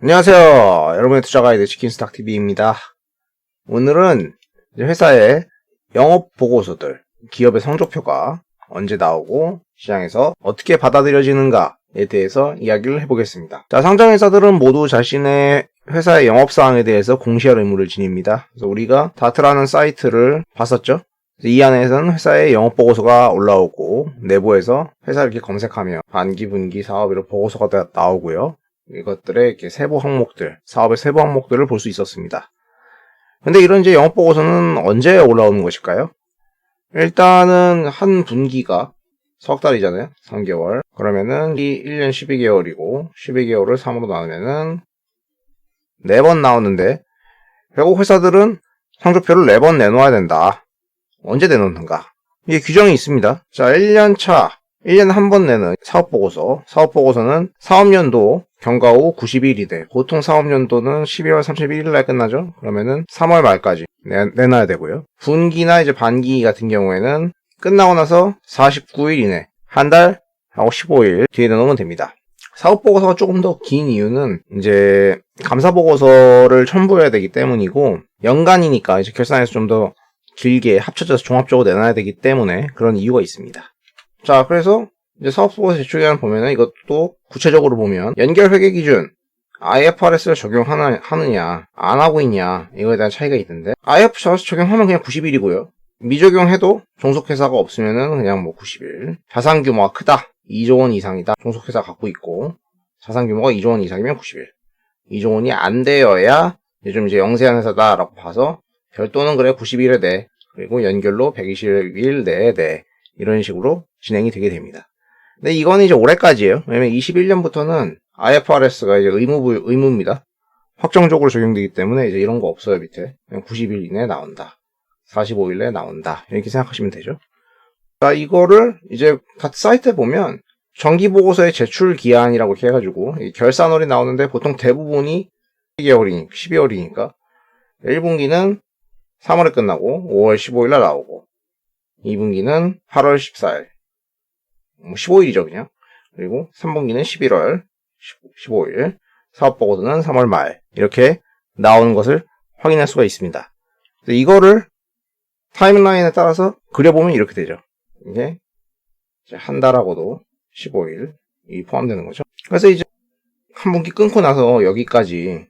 안녕하세요. 여러분의 투자 가이드 치킨스탁TV입니다. 오늘은 회사의 영업 보고서들, 기업의 성적표가 언제 나오고 시장에서 어떻게 받아들여지는가에 대해서 이야기를 해보겠습니다. 자, 상장 회사들은 모두 자신의 회사의 영업 사항에 대해서 공시할 의무를 지닙니다. 그래서 우리가 다트라는 사이트를 봤었죠? 이 안에서는 회사의 영업 보고서가 올라오고 내부에서 회사를 이렇게 검색하면 반기, 분기, 사업 이런 보고서가 다 나오고요. 이것들의 이렇게 세부 항목들, 사업의 세부 항목들을 볼 수 있었습니다. 근데 이런 이제 영업 보고서는 언제 올라오는 것일까요? 일단은 한 분기가 석 달이잖아요. 3개월. 그러면은 이 1년 12개월이고 12개월을 3으로 나누면은 4번 나오는데 결국 회사들은 성적표를 4번 내놓아야 된다. 언제 내놓는가? 이게 규정이 있습니다. 자, 1년 차 1년에 한 번 내는 사업보고서. 사업보고서는 사업연도 경과 후 90일이 돼. 보통 사업연도는 12월 31일 날 끝나죠? 그러면은 3월 말까지 내, 내놔야 되고요. 분기나 이제 반기 같은 경우에는 끝나고 나서 49일 이내, 한 달 하고 15일 뒤에 내놓으면 됩니다. 사업 보고서가 조금 더 긴 이유는 이제 감사 보고서를 첨부해야 되기 때문이고 연간이니까 이제 결산해서 좀 더 길게 합쳐져서 종합적으로 내놔야 되기 때문에 그런 이유가 있습니다. 자, 그래서 이제 사업보고서 제출 기간 보면은 이것도 구체적으로 보면 연결 회계 기준 IFRS를 적용하느냐 안 하고 있냐 이거에 대한 차이가 있는데 IFRS 적용하면 그냥 90일이고요. 미적용해도 종속회사가 없으면은 그냥 뭐 90일. 자산 규모가 크다. 2조 원 이상이다. 종속회사 갖고 있고 자산 규모가 2조 원 이상이면 90일. 2조 원이 안 되어야 좀 이제 영세한 회사다라고 봐서 별도는 그래 90일에 내 그리고 연결로 120일 내에 내 이런 식으로 진행이 되게 됩니다. 근데 이거는 이제 올해까지예요. 왜냐면 21년부터는 IFRS가 이제 의무 의무입니다. 확정적으로 적용되기 때문에 이제 이런 거 없어요 밑에 그냥 90일 이내에 나온다. 45일 내에 나온다. 이렇게 생각하시면 되죠. 자 이거를 이제 같은 사이트에 보면 정기 보고서의 제출 기한이라고 이렇게 해가지고 결산월이 나오는데 보통 대부분이 12개월이니까 12월이니까 1분기는 3월에 끝나고 5월 15일 날 나오고 2분기는 8월 14일 15일이죠 그냥. 그리고 3분기는 11월 15일 사업보고서는 3월 말. 이렇게 나오는 것을 확인할 수가 있습니다. 이거를 타임라인에 따라서 그려보면 이렇게 되죠. 이게 한 달하고도 15일이 포함되는 거죠. 그래서 이제 한 분기 끊고 나서 여기까지는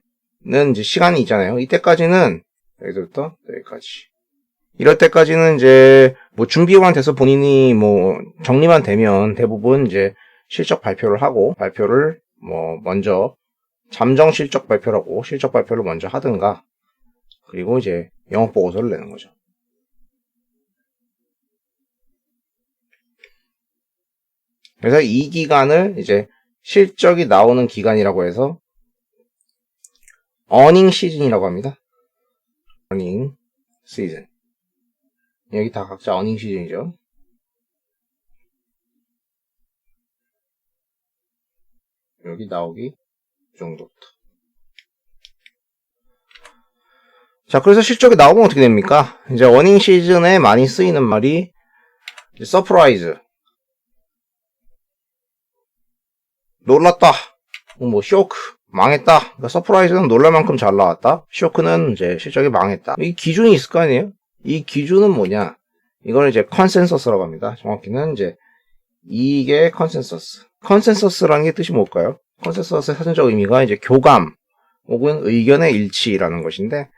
이제 시간이 있잖아요. 이때까지는 여기서부터 여기까지 이럴 때까지는 이제 뭐 준비만 돼서 본인이 뭐 정리만 되면 대부분 이제 실적 발표를 하고 발표를 뭐 먼저 잠정 실적 발표라고 실적 발표를 먼저 하든가 그리고 이제 영업 보고서를 내는 거죠. 그래서 이 기간을 이제 실적이 나오는 기간이라고 해서 어닝 시즌이라고 합니다. 어닝 시즌. 여기 다 각자 어닝 시즌이죠. 여기 나오기 정도부터. 자, 그래서 실적이 나오면 어떻게 됩니까? 이제 어닝 시즌에 많이 쓰이는 말이 서프라이즈. 놀랐다. 뭐 쇼크. 망했다. 그러니까 서프라이즈는 놀랄 만큼 잘 나왔다. 쇼크는 이제 실적이 망했다. 이 기준이 있을 거 아니에요? 이 기준은 뭐냐? 이걸 이제 컨센서스라고 합니다. 정확히는 이제 이게 컨센서스. 컨센서스라는 게 뜻이 뭘까요? 컨센서스의 사전적 의미가 이제 교감 혹은 의견의 일치라는 것인데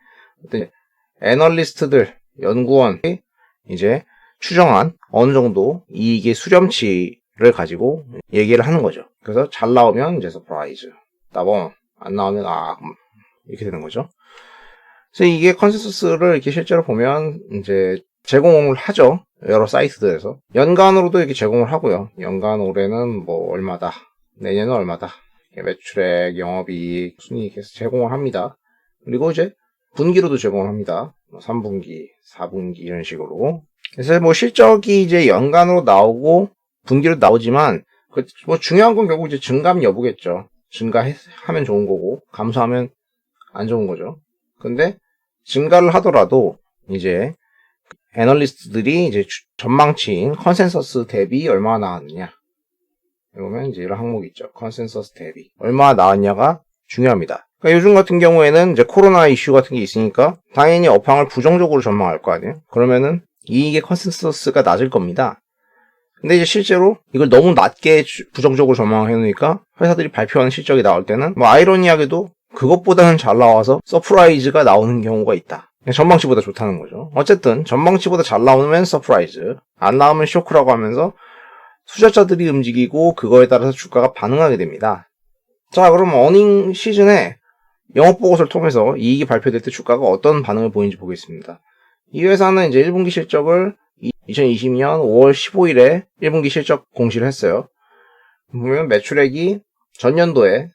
애널리스트들, 연구원이 이제 추정한 어느 정도 이익의 수렴치를 가지고 얘기를 하는 거죠. 그래서 잘 나오면 이제 서프라이즈, 따봉 안 나오면 아 이렇게 되는 거죠. 그래서 이게 컨센서스를 이렇게 실제로 보면 이제 제공을 하죠. 여러 사이트들에서. 연간으로도 이렇게 제공을 하고요. 연간 올해는 뭐 얼마다. 내년은 얼마다. 매출액, 영업이익, 순이익 해서 제공을 합니다. 그리고 이제 분기로도 제공을 합니다. 3분기, 뭐 4분기 이런 식으로. 그래서 뭐 실적이 이제 연간으로 나오고 분기로 나오지만 그 뭐 중요한 건 결국 이제 증감 여부겠죠. 증가하면 좋은 거고 감소하면 안 좋은 거죠. 근데 증가를 하더라도 이제 애널리스트들이 이제 전망치인 컨센서스 대비 얼마나 나왔느냐. 보면 이제 이런 항목이 있죠. 컨센서스 대비. 얼마나 나왔냐가 중요합니다. 그러니까 요즘 같은 경우에는 이제 코로나 이슈 같은 게 있으니까 당연히 업황을 부정적으로 전망할 거 아니에요? 그러면은 이익의 컨센서스가 낮을 겁니다. 근데 이제 실제로 이걸 너무 낮게 주- 부정적으로 전망해 놓으니까 회사들이 발표하는 실적이 나올 때는 뭐 아이러니하게도 그것보다는 잘 나와서 서프라이즈가 나오는 경우가 있다. 전망치보다 좋다는 거죠. 어쨌든 전망치보다 잘 나오면 서프라이즈, 안 나오면 쇼크라고 하면서 투자자들이 움직이고 그거에 따라서 주가가 반응하게 됩니다. 자, 그럼 어닝 시즌에 영업 보고서를 통해서 이익이 발표될 때 주가가 어떤 반응을 보이는지 보겠습니다. 이 회사는 이제 1분기 실적을 2020년 5월 15일에 1분기 실적 공시를 했어요. 보면 매출액이 전년도에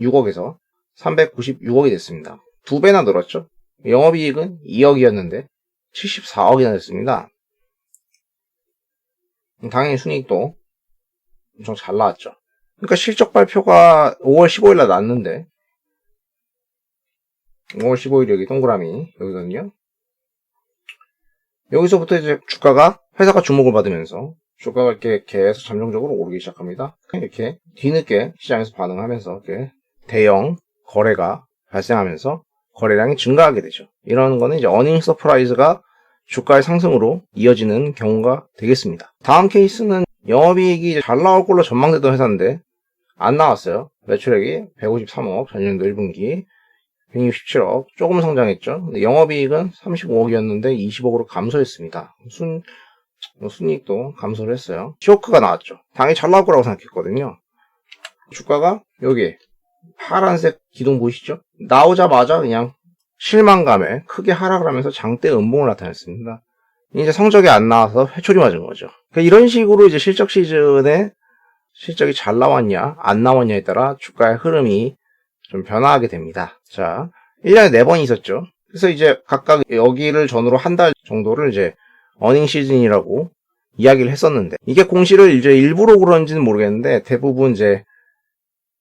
196억에서 396억이 됐습니다. 두 배나 늘었죠. 영업이익은 2억이었는데 74억이나 됐습니다. 당연히 순이익도 엄청 잘 나왔죠. 그러니까 실적 발표가 5월 15일 날 났는데 5월 15일 여기 동그라미 여기거든요. 여기서부터 이제 주가가 회사가 주목을 받으면서 주가가 이렇게 계속 잠정적으로 오르기 시작합니다. 이렇게 뒤늦게 시장에서 반응하면서 이렇게 대형 거래가 발생하면서 거래량이 증가하게 되죠. 이런 거는 이제 어닝 서프라이즈가 주가의 상승으로 이어지는 경우가 되겠습니다. 다음 케이스는 영업이익이 잘 나올 걸로 전망되던 회사인데 안 나왔어요. 매출액이 153억, 전년도 1분기 167억, 조금 성장했죠. 영업이익은 35억이었는데 20억으로 감소했습니다. 순, 뭐 순이익도 감소를 했어요. 쇼크가 나왔죠. 당연히 잘 나올 거라고 생각했거든요. 주가가 여기 파란색 기둥 보이시죠? 나오자마자 그냥 실망감에 크게 하락을 하면서 장대 음봉을 나타냈습니다. 이제 성적이 안 나와서 회초리 맞은 거죠. 그러니까 이런 식으로 이제 실적 시즌에 실적이 잘 나왔냐, 안 나왔냐에 따라 주가의 흐름이 좀 변화하게 됩니다. 자, 1년에 4번 있었죠. 그래서 이제 각각 여기를 전후로 한 달 정도를 이제 어닝 시즌이라고 이야기를 했었는데, 이게 공시를 이제 일부러 그런지는 모르겠는데, 대부분 이제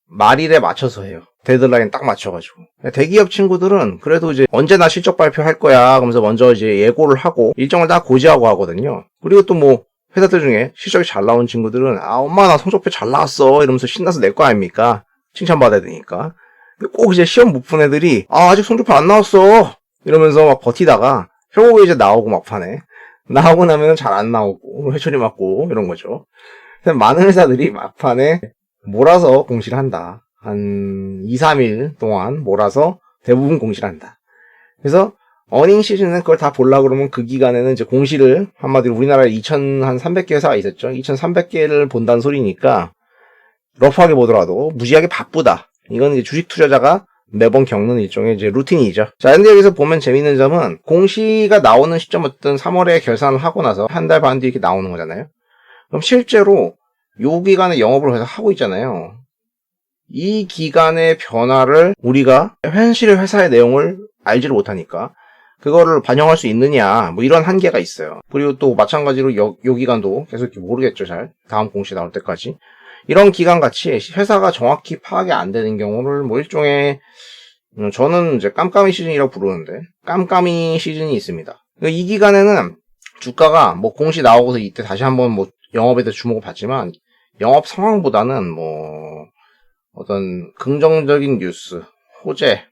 말일에 맞춰서 해요. 데드라인 딱 맞춰가지고. 대기업 친구들은 그래도 이제 언제나 실적 발표할 거야. 그러면서 먼저 이제 예고를 하고 일정을 다 고지하고 하거든요. 그리고 또 뭐 회사들 중에 실적이 잘 나온 친구들은 아 엄마 나 성적표 잘 나왔어 이러면서 신나서 낼 거 아닙니까? 칭찬받아야 되니까. 꼭 이제 시험 못 푼 애들이 아 아직 성적표 안 나왔어 이러면서 막 버티다가 결국에 이제 나오고 막판에 나오고 나면은 잘안 나오고 회초리 맞고 이런 거죠. 많은 회사들이 막판에 몰아서 공시를 한다. 한 2, 3일 동안 몰아서 대부분 공시를 한다. 그래서 어닝 시즌은 그걸 다 보려고 그러면 그 기간에는 이제 공시를 한마디로 우리나라에 2,300개 회사가 있었죠. 2,300개를 본다는 소리니까 러프하게 보더라도 무지하게 바쁘다. 이건 이제 주식 투자자가 매번 겪는 일종의 이제 루틴이죠. 자, 근데 여기서 보면 재밌는 점은 공시가 나오는 시점 어떤 3월에 결산을 하고 나서 한 달 반 뒤에 이렇게 나오는 거잖아요. 그럼 실제로 요 기간에 영업을 해서 하고 있잖아요. 이 기간의 변화를 우리가 현실의 회사의 내용을 알지를 못하니까 그거를 반영할 수 있느냐 뭐 이런 한계가 있어요. 그리고 또 마찬가지로 요, 요 기간도 계속 모르겠죠 잘 다음 공시 나올 때까지 이런 기간 같이 회사가 정확히 파악이 안 되는 경우를 뭐 일종의 음, 저는 이제 깜깜이 시즌이라고 부르는데 깜깜이 시즌이 있습니다. 그러니까 이 기간에는 주가가 뭐 공시 나오고서 이때 다시 한번 뭐 영업에 대해 주목을 받지만 영업 상황보다는 뭐 어떤 긍정적인 뉴스, 호재,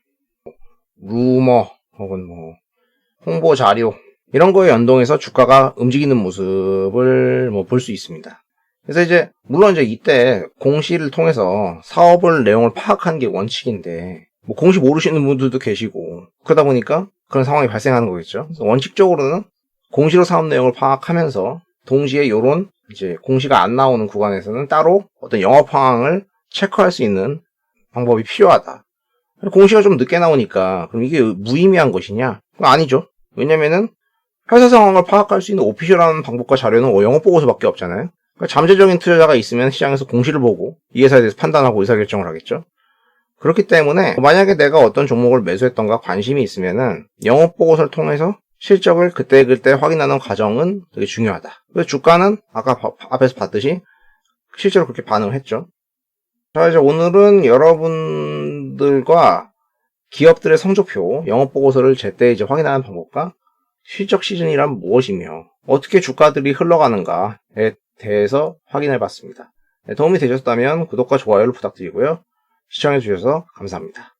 루머 혹은 뭐 홍보 자료 이런 거에 연동해서 주가가 움직이는 모습을 뭐 볼 수 있습니다. 그래서 이제 물론 이제 이때 공시를 통해서 사업을 내용을 파악하는 게 원칙인데 뭐 공시 모르시는 분들도 계시고 그러다 보니까 그런 상황이 발생하는 거겠죠. 그래서 원칙적으로는 공시로 사업 내용을 파악하면서 동시에 요런 이제 공시가 안 나오는 구간에서는 따로 어떤 영업 상황을 체크할 수 있는 방법이 필요하다. 공시가 좀 늦게 나오니까 그럼 이게 무의미한 것이냐? 아니죠. 왜냐면은 회사 상황을 파악할 수 있는 오피셜한 방법과 자료는 영업 보고서밖에 없잖아요. 그러니까 잠재적인 투자자가 있으면 시장에서 공시를 보고 이 회사에 대해서 판단하고 의사결정을 하겠죠. 그렇기 때문에 만약에 내가 어떤 종목을 매수했던가 관심이 있으면은 영업 보고서를 통해서 실적을 그때그때 확인하는 과정은 되게 중요하다. 그래서 주가는 아까 바- 앞에서 봤듯이 실제로 그렇게 반응을 했죠. 자, 이제 오늘은 여러분들과 기업들의 성적표, 영업보고서를 제때 이제 확인하는 방법과 실적 시즌이란 무엇이며 어떻게 주가들이 흘러가는가에 대해서 확인해 봤습니다. 네, 도움이 되셨다면 구독과 좋아요를 부탁드리고요. 시청해 주셔서 감사합니다.